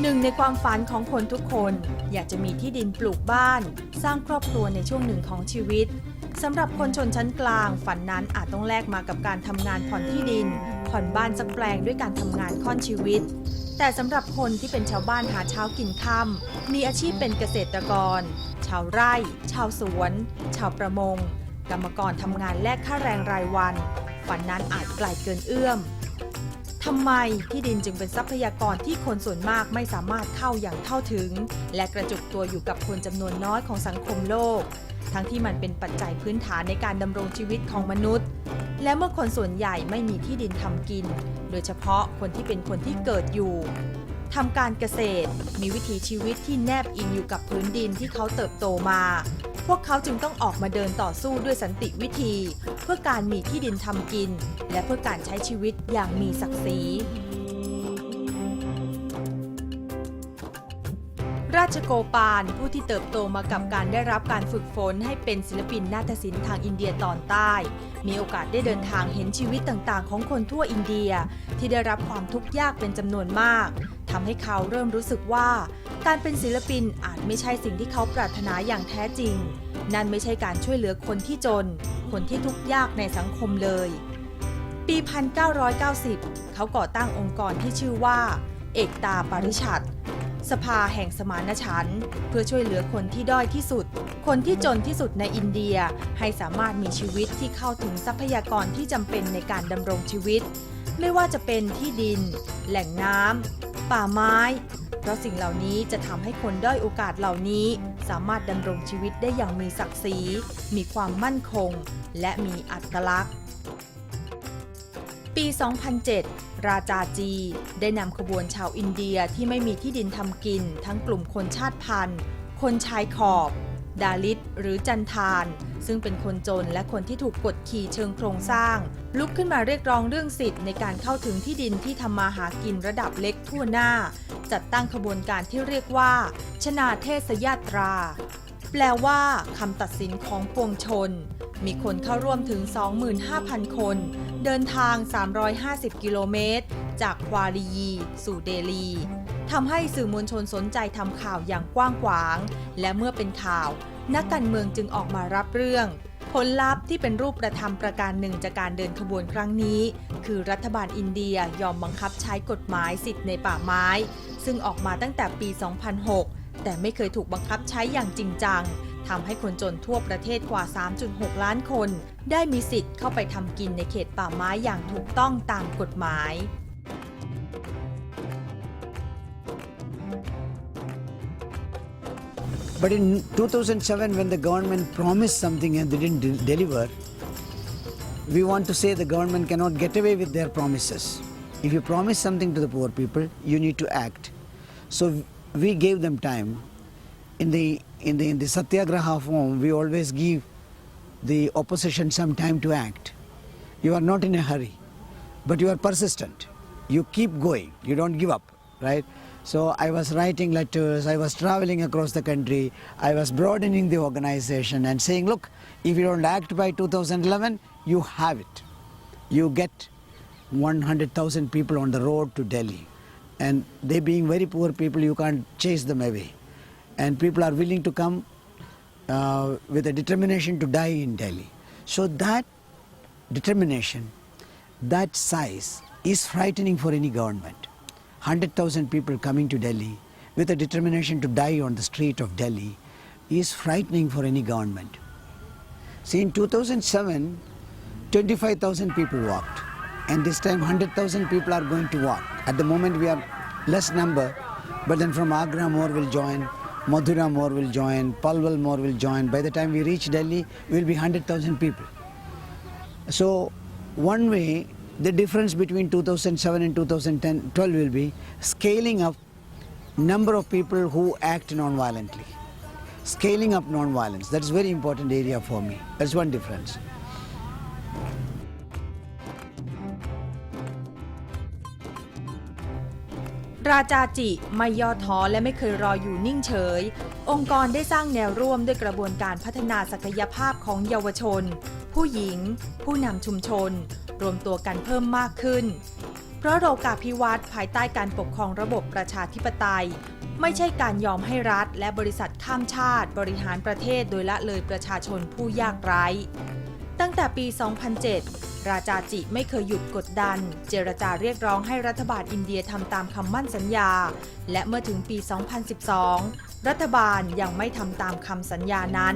หนึ่งในความฝันของคนทุกคน อยากจะมีที่ดินปลูกบ้าน สร้างครอบครัวในช่วงหนึ่งของชีวิตสำหรับคนชนชั้นกลาง ฝันนั้นอาจต้องแลกมากับการทำงานผ่อนที่ดิน ผ่อนบ้านสักแปลงด้วยการทำงานค่อนชีวิต แต่สำหรับคนที่เป็นชาวบ้านหาเช้ากินค่ำมีอาชีพเป็นเกษตรกร ชาวไร่ ชาวสวน ชาวประมง กรรมกรทำงานแลกค่าแรงรายวัน ฝันนั้นอาจไกลเกินเอื้อม ทำไมที่ดินจึงเป็นทรัพยากรที่คนส่วนมากไม่สามารถเข้าอย่างเท่าถึง และกระจุกตัวอยู่กับคนจำนวนน้อยของสังคมโลก ทั้งที่มันเป็นปัจจัยพื้นฐานในการดำรงชีวิตของมนุษย์ และเมื่อคนส่วนใหญ่ไม่มีที่ดินทำกิน โดยเฉพาะคนที่เป็นคนที่เกิดอยู่ทำการเกษตร มีวิถีชีวิตที่แนบอิงอยู่กับพื้นดินที่เขาเติบโตมา พวกเขาจึงต้องออกมาเดินต่อสู้ด้วยสันติวิธี เพื่อการมีที่ดินทำกิน และเพื่อการใช้ชีวิตอย่างมีศักดิ์ศรีราชโกปานผู้ที่เติบโตมากับการได้รับการฝึกฝนให้เป็นศิลปินนาฏศิลป์ทางอินเดียตอนใต้ มีโอกาสได้เดินทางเห็นชีวิตต่างๆ ของคนทั่วอินเดีย ที่ได้รับความทุกข์ยากเป็นจำนวนมาก ทำให้เขาเริ่มรู้สึกว่า การเป็นศิลปินอาจไม่ใช่สิ่งที่เขาปรารถนาอย่างแท้จริง นั่นไม่ใช่การช่วยเหลือคนที่จน คนที่ทุกข์ยากในสังคมเลย ปี 1990 เขาก่อตั้งองค์กรที่ชื่อว่า เอกตาปาริชัดสภาแห่งสมานฉันท์เพื่อช่วยเหลือคนที่ด้อยที่สุด คนที่จนที่สุดในอินเดียให้สามารถมีชีวิตที่เข้าถึงทรัพยากรที่จำเป็นในการดำรงชีวิต ไม่ว่าจะเป็นที่ดิน แหล่งน้ำ ป่าไม้ เพราะสิ่งเหล่านี้จะทำให้คนด้อยโอกาสเหล่านี้ สามารถดำรงชีวิตได้อย่างมีศักดิ์ศรี มีความมั่นคง และมีอัตลักษณ์ ปี 2007 ราจาจี ได้นำขบวนชาวอินเดียที่ไม่มีที่ดินทำกิน ทั้งกลุ่มคนชาติพันธุ์ คนชายขอบ ดาลิตหรือจันทาน ซึ่งเป็นคนจนและคนที่ถูกกดขี่เชิงโครงสร้าง ลุกขึ้นมาเรียกร้องเรื่องสิทธิ์ในการเข้าถึงที่ดินที่ทำมาหากินระดับเล็กทั่วหน้า จัดตั้งขบวนการที่เรียกว่า ชนาเทศยาตรา แปลว่าคำตัดสินของปวงชน มีคนเข้าร่วมถึง 25,000 คน เดินทาง 350 กิโลเมตร จากควาลียีสู่เดลีทำให้สื่อมวลชนสนใจทำข่าวอย่างกว้างขวาง และเมื่อเป็นข่าว นักการเมืองจึงออกมารับเรื่อง ผลลัพธ์ที่เป็นรูปประธรรมประการหนึ่งจากการเดินขบวนครั้งนี้ คือรัฐบาลอินเดียยอมบังคับใช้กฎหมายสิทธิ์ในป่าไม้ ซึ่งออกมาตั้งแต่ปี 2006 แต่ไม่เคยถูกบังคับใช้อย่างจริงจังทำให้คนจนทั่วประเทศกว่า 3.6 ล้านคน ได้มีสิทธิ์เข้าไปทำกินในเขตป่าไม้อย่างถูกต้องตามกฎหมาย But in 2007, when the government promised something and they didn't de- deliver, we want to say the government cannot get away with their promises. If you promise something to the poor people, you need to act. So we gave them time. In the in the in the satyagraha form, we always give the opposition some time to act. You are not in a hurry, but you are persistent. You keep going. You don't give up, right? So I was writing letters, I was traveling across the country, I was broadening the organization and saying, look, if you don't act by 2011, you have it. You get 100,000 people on the road to Delhi. And they being very poor people, you can't chase them away. And people are willing to come uh, with a determination to die in Delhi. So that determination, that size is frightening for any government. 100,000 people coming to Delhi with a determination to die on the street of Delhi is frightening for any government. See, in 2007, 25,000 people walked, and this time 100,000 people are going to walk. At the moment, we are less number, but then from Agra, more will join, Madhura, more will join, Palwal, more will join. By the time we reach Delhi, we will be 100,000 people. So, one way, the difference between 2007 and 2010 12 will be scaling up number of people who act non-violently. Scaling up non-violence. That is very important area for me. That's one difference. ราจาจิไม่ย่อท้อและไม่เคยรออยู่นิ่งเฉย องค์กรได้สร้างแนวร่วมด้วยกระบวนการพัฒนาศักยภาพของเยาวชน ผู้หญิง ผู้นำชุมชน รวมตัวกันเพิ่มมากขึ้น เพราะโลกาภิวัตน์ภายใต้การปกครองระบบประชาธิปไตย ไม่ใช่การยอมให้รัฐ และบริษัทข้ามชาติ บริหารประเทศโดยละเลยประชาชนผู้ยากไร้ ตั้งแต่ปี 2007 ราจาจิไม่เคยหยุดกดดัน เจรจาเรียกร้องให้รัฐบาลอินเดียทำตามคำมั่นสัญญา และเมื่อถึงปี 2012 รัฐบาลยังไม่ทำตามคำสัญญานั้น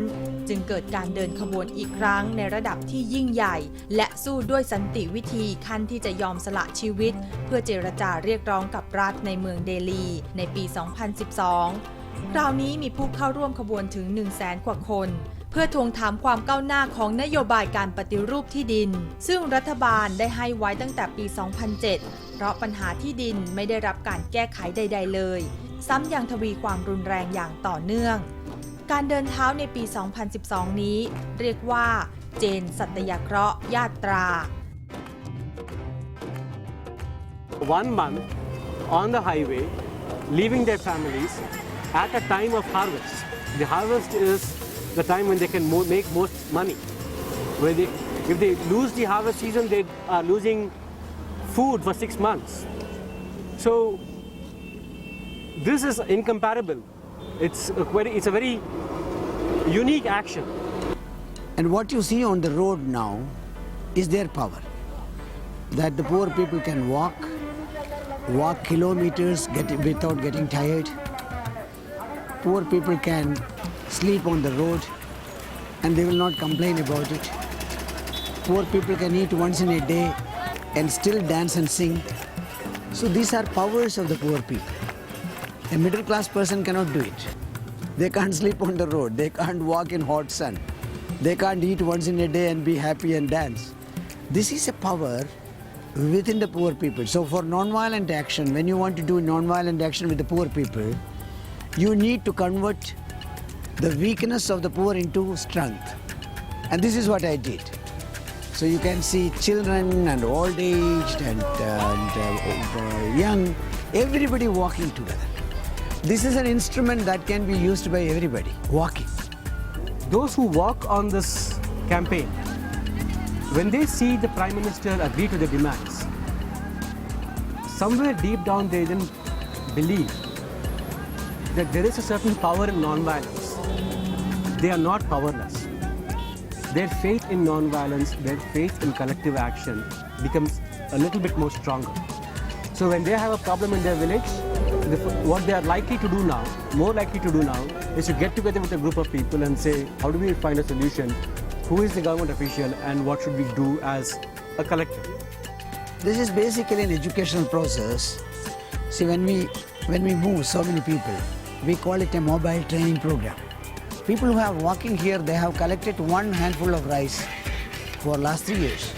จึงเกิดการเดินขบวนอีกครั้งในระดับที่ยิ่งใหญ่ และสู้ด้วยสันติวิธีขั้นที่จะยอมสละชีวิต เพื่อเจรจาเรียกร้องกับรัฐในเมืองเดลี ในปี 2012 คราวนี้มีผู้เข้าร่วมขบวนถึง 1 0 0 0 0แสนกว่าคน เพื่อทวงถามความก้าวหน้าของนโยบายการปฏิรูปที่ดิน ซึ่งรัฐบาลได้ให้ไว้ตั้งแต่ปี 2007 เพราะปัญหาที่ดินไม่ได้รับการแก้ไขใด ๆ เลย ซ้ำยังทวีความรุนแรงอย่างต่อเนื่อง การเดินเท้าในปี 2012 นี้ เรียกว่า เจนสัตยเคราะห์ญาตรา one month on the highway, leaving their families at a time of harvest. The harvest is the time when they can mo- make most money. Where they, if they lose the harvest season, they are losing food for six months. So this is incomparable. It's a very, it's a very unique action. And what you see on the road now is their power. That the poor people can walk, walk kilometers get, without getting tired. Poor people can sleep on the road and they will not complain about it. Poor people can eat once in a day and still dance and sing. So these are powers of the poor people. A middle class person cannot do it. They can't sleep on the road. They can't walk in hot sun. They can't eat once in a day and be happy and dance. This is a power within the poor people. So for non-violent action, when you want to do non-violent action with the poor people, you need to convert the weakness of the poor into strength. And this is what I did. So you can see children and old aged and, and uh, uh, young, everybody walking together. This is an instrument that can be used by everybody, walking. those who walk on this campaign, when they see the Prime Minister agree to the demands, somewhere deep down they then believe that there is a certain power in non-violence. They are not powerless. Their faith in non-violence, their faith in collective action becomes a little bit more stronger. So when they have a problem in their village, the, what they are likely to do now, more likely to do now, is to get together with a group of people and say, how do we find a solution? Who is the government official and what should we do as a collective? This is basically an educational process. See, when we when we move so many people, we call it a mobile training program. People who are walking here, they have collected one handful of rice for last three years.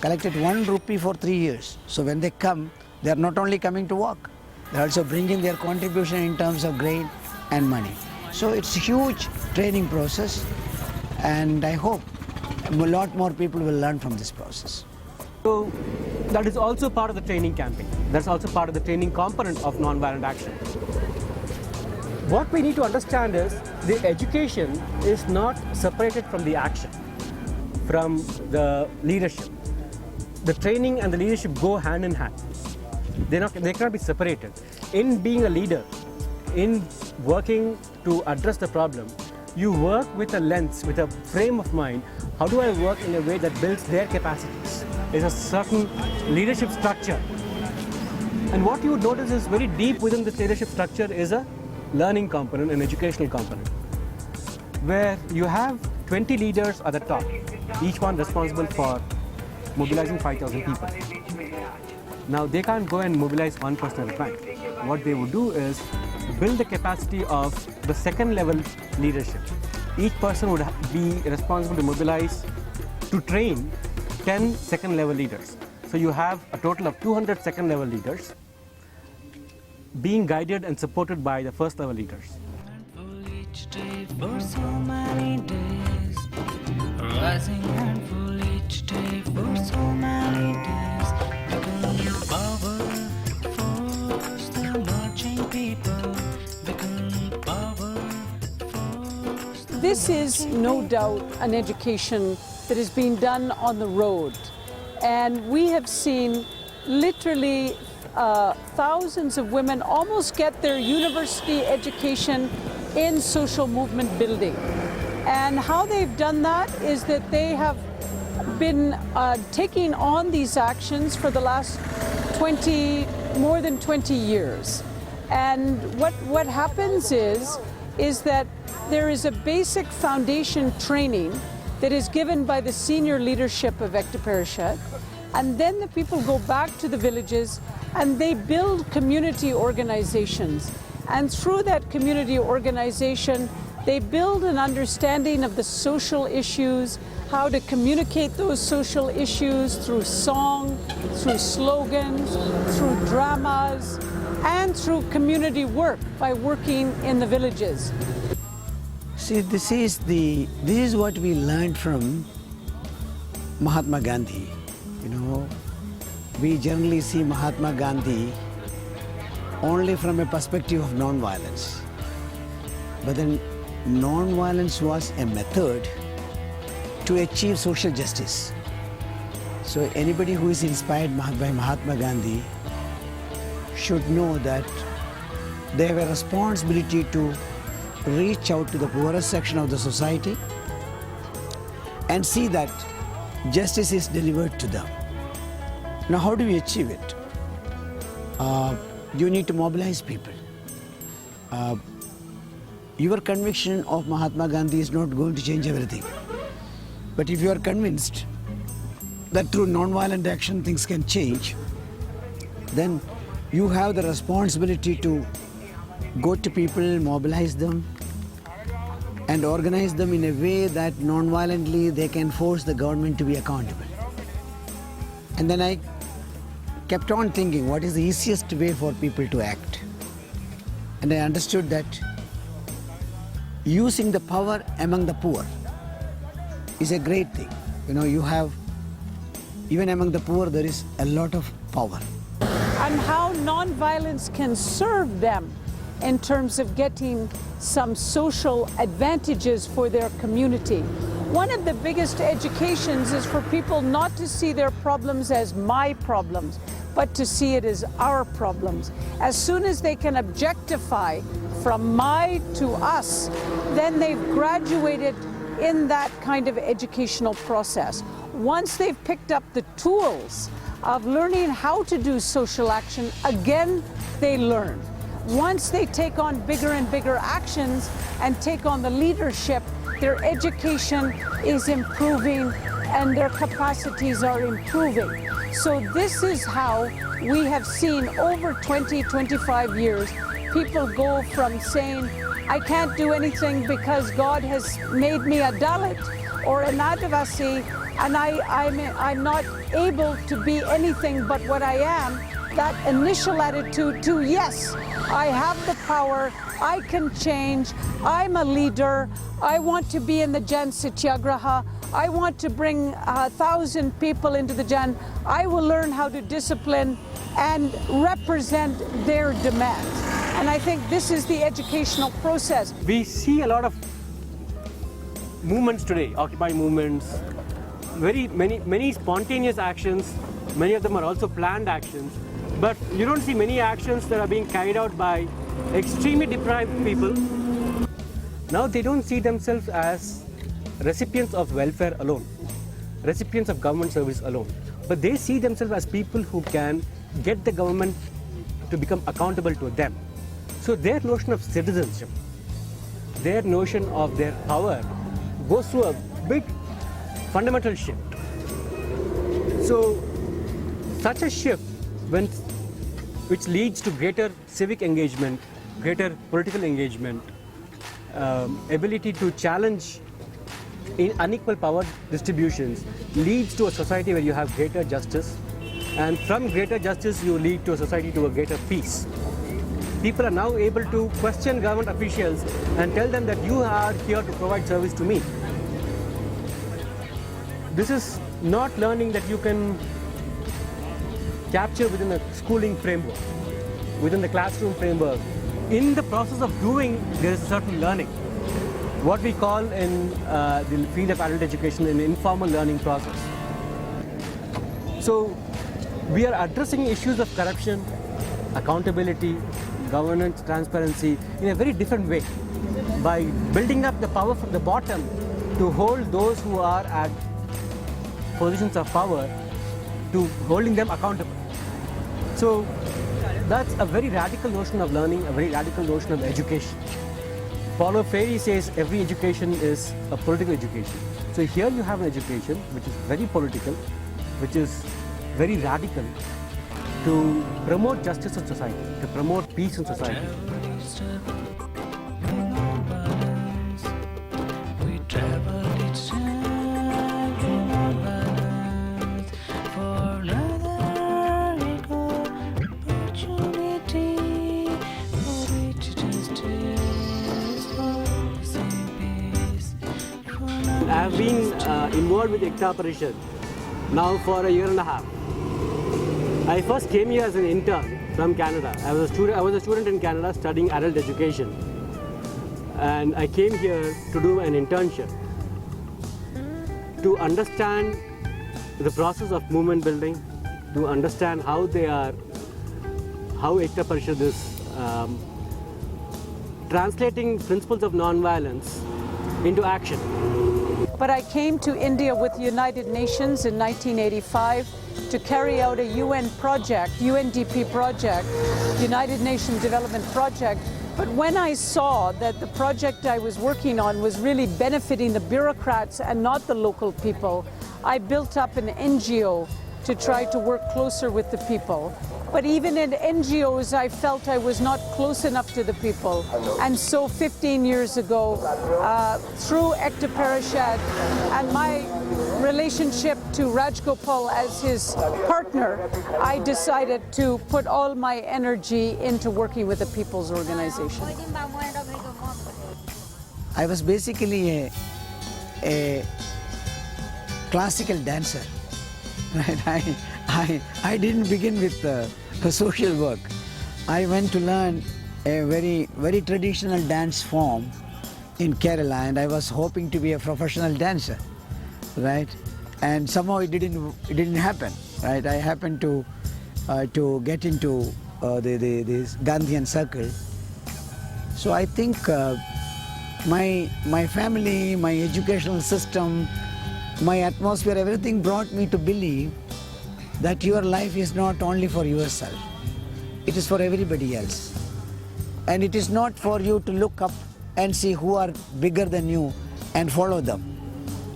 Collected one rupee for three years. So when they come, they are not only coming to walk, they also bringing their contribution in terms of grain and money. So it's a huge training process, and I hope a lot more people will learn from this process. So that is also part of the training campaign. That's also part of the training component of non-violent action. What we need to understand is the education is not separated from the action, from the leadership. The training and the leadership go hand in hand. They're not, they cannot be separated. In being a leader, in working to address the problem, you work with a lens, with a frame of mind. How do I work in a way that builds their capacities? There's a certain leadership structure. And what you notice is very deep within this leadership structure is a learning component, an educational component, where you have 20 leaders at the top, each one responsible for mobilizing 5,000 people. Now they can't go and mobilize one person at a time. What they would do is build the capacity of the second level leadership. Each person would be responsible to mobilize, to train 10 second level leaders. So you have a total of 200 second level leaders being guided and supported by the first level leaders. so This is no doubt an education that is being done on the road. And we have seen literally uh, thousands of women almost get their university education in social movement building. And how they've done that is that they have been uh, taking on these actions for the last 20, more than 20 years. And what, what happens is, is that there is a basic foundation training that is given by the senior leadership of Ekta Parishad. And then the people go back to the villages and they build community organizations. And through that community organization, they build an understanding of the social issues, how to communicate those social issues through song, through slogans, through dramas, and through community work by working in the villages. See, this is the this is what we learned from Mahatma Gandhi. You know, we generally see Mahatma Gandhi only from a perspective of non-violence. But then non-violence was a method to achieve social justice. So anybody who is inspired by Mahatma Gandhi should know that they have a responsibility to reach out to the poorest section of the society and see that justice is delivered to them. Now, how do we achieve it? Uh, you need to mobilize people. Uh, your conviction of Mahatma Gandhi is not going to change everything. But if you are convinced that through non-violent action things can change, then you have the responsibility to go to people, mobilize them, and organize them in a way that non-violently they can force the government to be accountable. And then I kept on thinking, what is the easiest way for people to act? And I understood that using the power among the poor is a great thing. You know, you have, even among the poor, there is a lot of power. and how non-violence can serve them in terms of getting some social advantages for their community. One of the biggest educations is for people not to see their problems as my problems, but to see it as our problems. As soon as they can objectify from my to us, then they've graduated in that kind of educational process. Once they've picked up the tools of learning how to do social action, again, they learn. Once they take on bigger and bigger actions and take on the leadership, their education is improving and their capacities are improving. So, this is how we have seen over 20, 25 years people go from saying, I can't do anything because God has made me a Dalit or an Adivasi and I, I'm, I'm not able to be anything but what I am. That initial attitude to, yes, I have the power, I can change, I'm a leader, I want to be in the Jan Satyagraha, I want to bring a thousand people into the Jan, I will learn how to discipline and represent their demands. And I think this is the educational process. We see a lot of movements today, Occupy movements, very many many spontaneous actions. Many of them are also planned actions, but you don't see many actions that are being carried out by extremely deprived people. Now they don't see themselves as recipients of welfare alone, recipients of government service alone, but they see themselves as people who can get the government to become accountable to them. So their notion of citizenship their notion of their power goes through a big fundamental shift. So, such a shift, when, which leads to greater civic engagement, greater political engagement, um, ability to challenge in unequal power distributions, leads to a society where you have greater justice, and from greater justice, you lead to a society to a greater peace people are now able to question government officials and tell them that you are here to provide service to me. This is not learning that you can capture within a schooling framework, within the classroom framework. In the process of doing, there is a certain learning. What we call in uh, the field of adult education an informal learning process. So we are addressing issues of corruption, accountability, governance, transparency in a very different way by building up the power from the bottom to hold those who are at positions of power to holding them accountable. So that's a very radical notion of learning, a very radical notion of education. Paulo Freire says every education is a political education. So here you have an education which is very political, which is very radical to promote justice in society, to promote peace in society. With Ekta Parishad now for a year and a half. I first came here as an intern from Canada. I was a student. I was a student in Canada studying adult education, and I came here to do an internship to understand the process of movement building, to understand how they are, how Ekta Parishad is um, translating principles of nonviolence into action. But I came to India with the United Nations in 1985 to carry out a UN project, UNDP project, United Nations Development Project. But when I saw that the project I was working on was really benefiting the bureaucrats and not the local people, I built up an NGO to try to work closer with the people. But even in NGOs, I felt I was not close enough to the people. And so 15 years ago, uh, through Ekta Parashad and my relationship to Rajgopal as his partner, I decided to put all my energy into working with the People's Organization. I was basically a, a classical dancer. Right? I, I, I didn't begin with uh, the social work. I went to learn a very, very traditional dance form in Kerala and I was hoping to be a professional dancer. Right? And somehow it didn't, it didn't happen. Right? I happened to, uh, to get into uh, the, the, this Gandhian circle. So I think uh, my my family, my educational system, my atmosphere, everything brought me to believe that your life is not only for yourself. It is for everybody else. And it is not for you to look up and see who are bigger than you and follow them.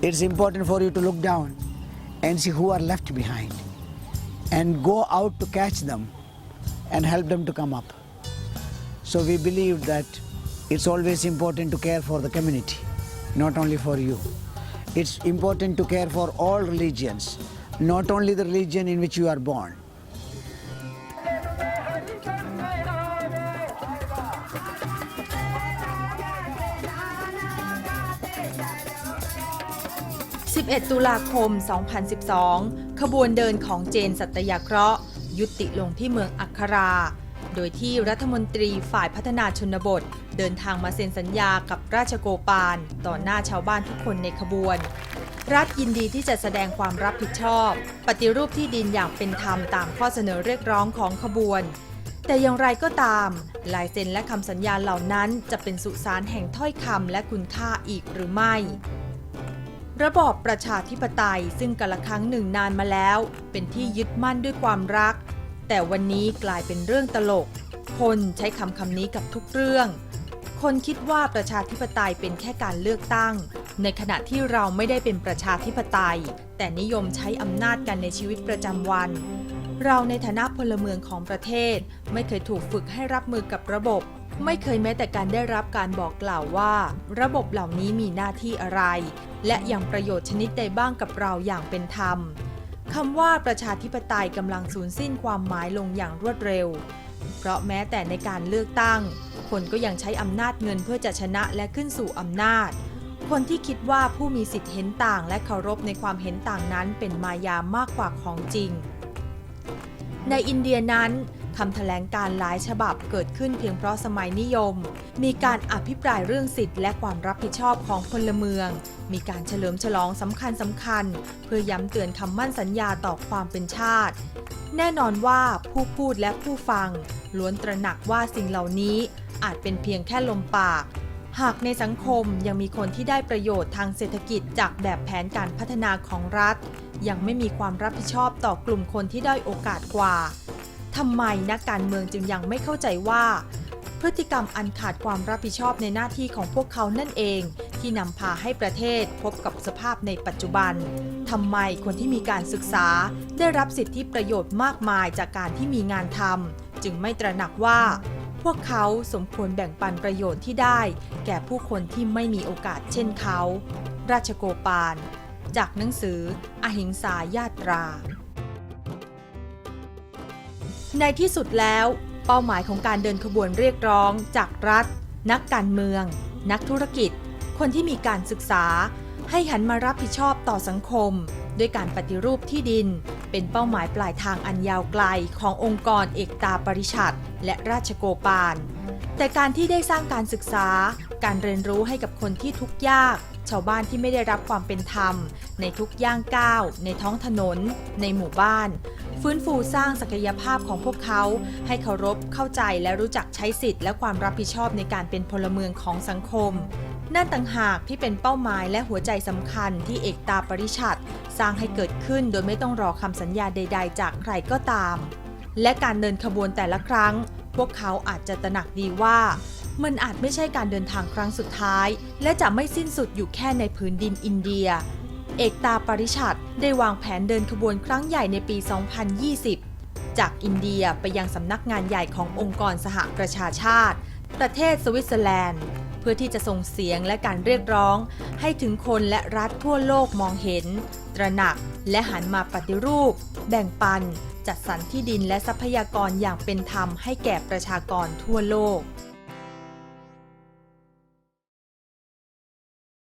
It's important for you to look down and see who are left behind and go out to catch them and help them to come up. So we believe that it's always important to care for the community, not only for you. It's important to care for all religions, not only the religion in which you are born. 11 ตุลาคม 2012 ขบวนเดินของเจนสัตยาเคราะห์ ยุติลงที่เมืองอัครา โดยที่รัฐมนตรีฝ่ายพัฒนาชนบท เดินทางมาเซ็นสัญญากับราชโกปาลต่อหน้าชาวบ้านทุกคนในขบวน รัฐยินดีที่จะแสดงความรับผิดชอบ ปฏิรูปที่ดินอย่างเป็นธรรมตามข้อเสนอเรียกร้องของขบวน แต่อย่างไรก็ตามลายเซ็นและคำสัญญาเหล่านั้นจะเป็นสุสานแห่งถ้อยคำและคุณค่าอีกหรือไม่ระบอบประชาธิปไตยซึ่งกาละครั้งหนึ่งนานมาแล้ว เป็นที่ยึดมั่นด้วยความรัก แต่วันนี้กลายเป็นเรื่องตลก คนใช้คำคำนี้กับทุกเรื่อง คนคิดว่าประชาธิปไตยเป็นแค่การเลือกตั้ง ในขณะที่เราไม่ได้เป็นประชาธิปไตย แต่นิยมใช้อำนาจกันในชีวิตประจำวัน เราในฐานะพลเมืองของประเทศ ไม่เคยถูกฝึกให้รับมือกับระบบ ไม่เคยแม้แต่การได้รับการบอกกล่าวว่า ระบบเหล่านี้มีหน้าที่อะไร และยังประโยชน์ชนิดใดบ้างกับเราอย่างเป็นธรรมคำว่าประชาธิปไตยกำลังสูญสิ้นความหมายลงอย่างรวดเร็ว เพราะแม้แต่ในการเลือกตั้ง คนก็ยังใช้อำนาจเงินเพื่อจะชนะและขึ้นสู่อำนาจ คนที่คิดว่าผู้มีสิทธิเห็นต่างและเคารพในความเห็นต่างนั้นเป็นมายามากกว่าของจริง ในอินเดียนั้น คำแถลงการหลายฉบับเกิดขึ้นเพียงเพราะสมัยนิยม มีการอภิปรายเรื่องสิทธิและความรับผิดชอบของพลเมือง มีการเฉลิมฉลองสำคัญสำคัญๆเพื่อย้ำเตือนคำมั่นสัญญาต่อความเป็นชาติ แน่นอนว่าผู้พูดและผู้ฟัง ล้วนตระหนักว่าสิ่งเหล่านี้อาจเป็นเพียงแค่ลมปากหากในสังคมยังมีคนที่ได้ประโยชน์ทางเศรษฐกิจจากแบบแผนการพัฒนาของรัฐ ยังไม่มีความรับผิดชอบต่อกลุ่มคนที่ได้โอกาสกว่า ทำไมนักการเมืองจึงยังไม่เข้าใจว่า พฤติกรรมอันขาดความรับผิดชอบในหน้าที่ของพวกเขานั่นเอง ที่นำพาให้ประเทศพบกับสภาพในปัจจุบันทำไมคนที่มีการศึกษาได้รับสิทธิประโยชน์มากมายจากการที่มีงานทำจึงไม่ตระหนักว่า พวกเขาสมควรแบ่งปันประโยชน์ที่ได้ แก่ผู้คนที่ไม่มีโอกาสเช่นเขา ราชโกปาล จากหนังสือ อหิงสายาตรา ในที่สุดแล้ว เป้าหมายของการเดินขบวนเรียกร้อง จากรัฐ นักการเมือง นักธุรกิจ คนที่มีการศึกษา ให้หันมารับผิดชอบต่อสังคม ด้วยการปฏิรูปที่ดิน เป็นเป้าหมายปลายทางอันยาวไกลขององค์กรเอกตาปริชัดและราชโกปาลแต่การที่ได้สร้างการศึกษา การเรียนรู้ให้กับคนที่ทุกข์ยาก ชาวบ้านที่ไม่ได้รับความเป็นธรรม ในทุกย่างก้าว ในท้องถนน ในหมู่บ้าน ฟื้นฟูสร้างศักยภาพของพวกเขา ให้เคารพเข้าใจและรู้จักใช้สิทธิ์และความรับผิดชอบในการเป็นพลเมืองของสังคมนั่นต่างหากที่เป็นเป้าหมายและหัวใจสำคัญที่เอกตาปริชัดสร้างให้เกิดขึ้นโดยไม่ต้องรอคำสัญญาใด ๆ จากใครก็ตาม และการเดินขบวนแต่ละครั้ง พวกเขาอาจจะตระหนักดีว่า มันอาจไม่ใช่การเดินทางครั้งสุดท้าย และจะไม่สิ้นสุดอยู่แค่ในพื้นดินอินเดีย เอกตาปริชัดได้วางแผนเดินขบวนครั้งใหญ่ในปี 2020 จากอินเดียไปยังสำนักงานใหญ่ขององค์กรสหประชาชาติ ประเทศสวิตเซอร์แลนด์ เพื่อที่จะส่งเสียงและการเรียกร้อง ให้ถึงคนและรัฐทั่วโลกมองเห็น ตระหนักและหันมาปฏิรูป แบ่งปัน จัดสรรที่ดินและทรัพยากรอย่างเป็นธรรมให้แก่ประชากรทั่วโลก